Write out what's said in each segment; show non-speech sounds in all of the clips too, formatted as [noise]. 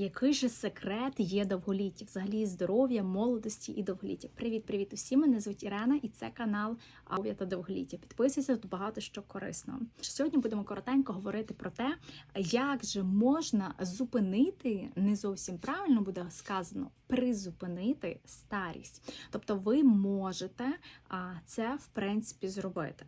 Який же секрет є довголіття, взагалі здоров'я, молодості і довголіття? Привіт, привіт усім! Мене звуть Ірена, і це канал Здоров'я та довголіття. Підписуйся тут багато що корисного. Сьогодні будемо коротенько говорити про те, як же можна зупинити не зовсім правильно буде сказано призупинити старість. Тобто, ви можете це в принципі зробити.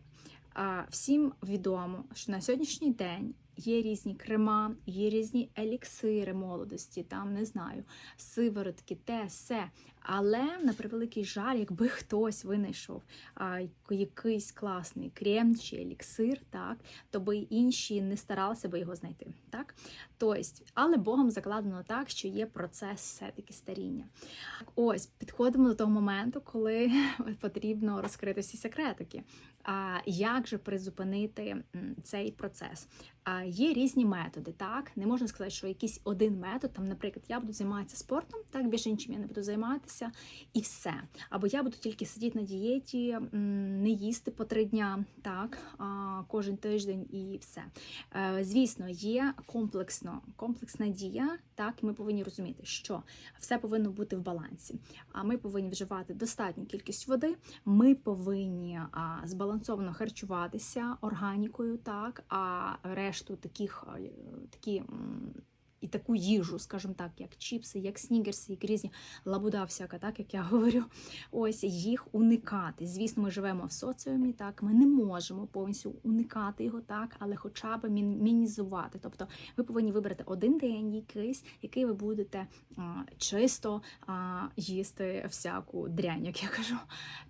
Всім відомо, що на сьогоднішній день є різні крема, є різні еліксири молодості, там не знаю, сиворотки, те, все. Але на превеликий жаль, якби хтось винайшов а, якийсь класний крем чи еліксир, так, то би інші не старалися би його знайти. Так? Тобто, але Богом закладено так, що є процес все-таки старіння. Ось підходимо до того моменту, коли [laughs] потрібно розкрити всі секретики. А як же призупинити цей процес? А є різні методи, так не можна сказати, що якийсь один метод, там, наприклад, я буду займатися спортом, так більше нічим я не буду займатися, і все. Або я буду тільки сидіти на дієті, не їсти по три дня, так кожен тиждень і все. Е, звісно, є комплексно комплексна дія. Так, і ми повинні розуміти, що все повинно бути в балансі. А ми повинні вживати достатню кількість води. Ми повинні збалансовано харчуватися органікою, так а решту таких такі. І таку їжу, скажімо так, як чіпси, як снігерси, як різні лабуда, всяка, так як я [laughs] говорю, ось їх уникати. Звісно, ми живемо в соціумі, так ми не можемо повністю уникати його, так, але хоча б мінізувати. Тобто, ви повинні вибрати один день якийсь, який ви будете а, чисто а, їсти всяку дрянь, як я кажу.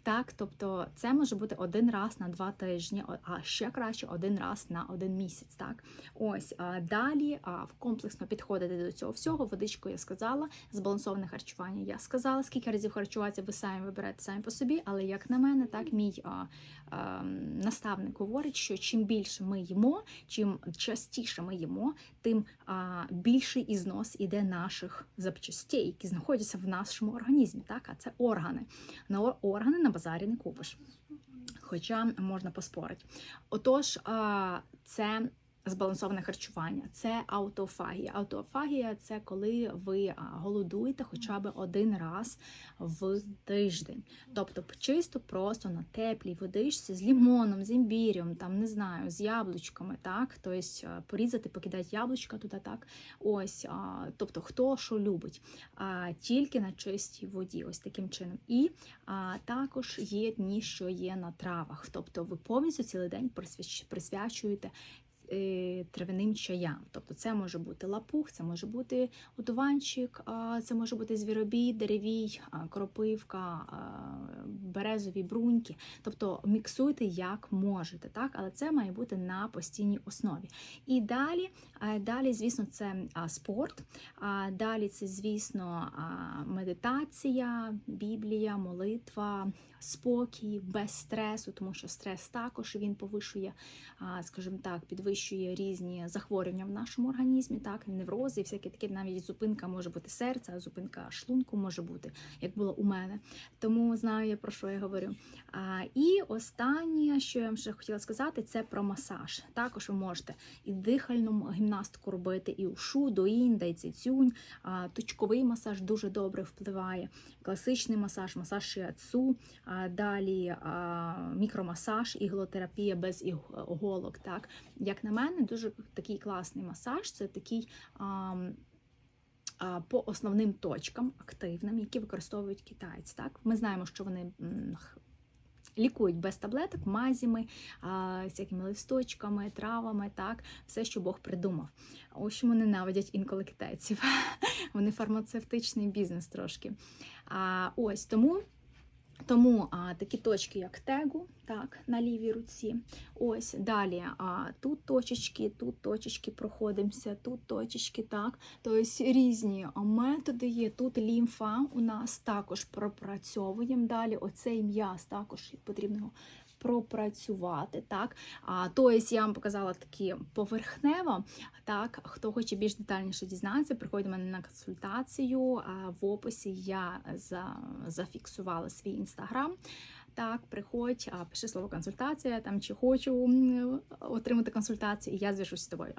Так, тобто, це може бути один раз на два тижні, а ще краще один раз на один місяць. Так, ось а, далі а, в комплексно під підходити до цього всього. Водичку я сказала, збалансоване харчування я сказала. Скільки разів харчуватися, ви самі вибираєте самі по собі, але як на мене, так мій а, а, наставник говорить, що чим більше ми їмо, чим частіше ми їмо, тим а, більший ізнос іде наших запчастей, які знаходяться в нашому організмі. Так, а це органи. На органи на базарі не купиш. Хоча можна поспорити. Отож, це Збалансоване харчування це аутофагія. Аутофагія це коли ви голодуєте хоча б один раз в тиждень. Тобто чисто просто на теплій водичці з лімоном, з імбірем, там не знаю, з яблучками, так, тобто порізати, покидати яблучка туди, так. Ось, тобто хто що любить, тільки на чистій воді, ось таким чином. І також є дні, що є на травах. Тобто ви повністю цілий день присвячуєте травяним чаям. Тобто це може бути лапух, це може бути одуванчик, це може бути звіробій, деревій, кропивка, березові бруньки. Тобто міксуйте як можете, так? але це має бути на постійній основі. І далі, далі звісно, це спорт, далі це, звісно, медитація, біблія, молитва, спокій, без стресу, тому що стрес також він повишує, скажімо так, підвищує різні захворювання в нашому організмі, так, неврози, всякі такі, навіть зупинка може бути серця, зупинка шлунку може бути, як було у мене. Тому знаю я про що я говорю. А, І останнє, що я вам ще хотіла сказати, це про масаж. Також ви можете і дихальну гімнастику робити, і ушу, доїнда, і цицюнь. Точковий масаж дуже добре впливає. Класичний масаж, масаж шіацу, далі мікромасаж, іглотерапія без іголок. Так? Як на мене, дуже такий класний масаж це такий. По основним точкам активним, які використовують китайці. Так? Ми знаємо, що вони лікують без таблеток, мазями, всякими листочками, травами, так, все, що Бог придумав. Ось чому ненавидять інколи китайців. [laughs] Вони фармацевтичний бізнес трошки. А, Ось тому. Тому а, такі точки, як тегу, так, на лівій руці. Ось далі а, тут точечки, тут точечки проходимося, тут точечки, так. Тобто різні методи є. Тут лімфа у нас також пропрацьовуємо. Далі оцей м'яз також потрібно пропрацювати. так. А, Тобто я вам показала такі поверхнево. так. Хто хоче більш детальніше дізнатися, приходить мене на консультацію. А В описі я за, зафіксувала свій інстаграм. Так, приходь, пиши слово консультація там чи хочу отримати консультацію, і я зв'яжусь з тобою.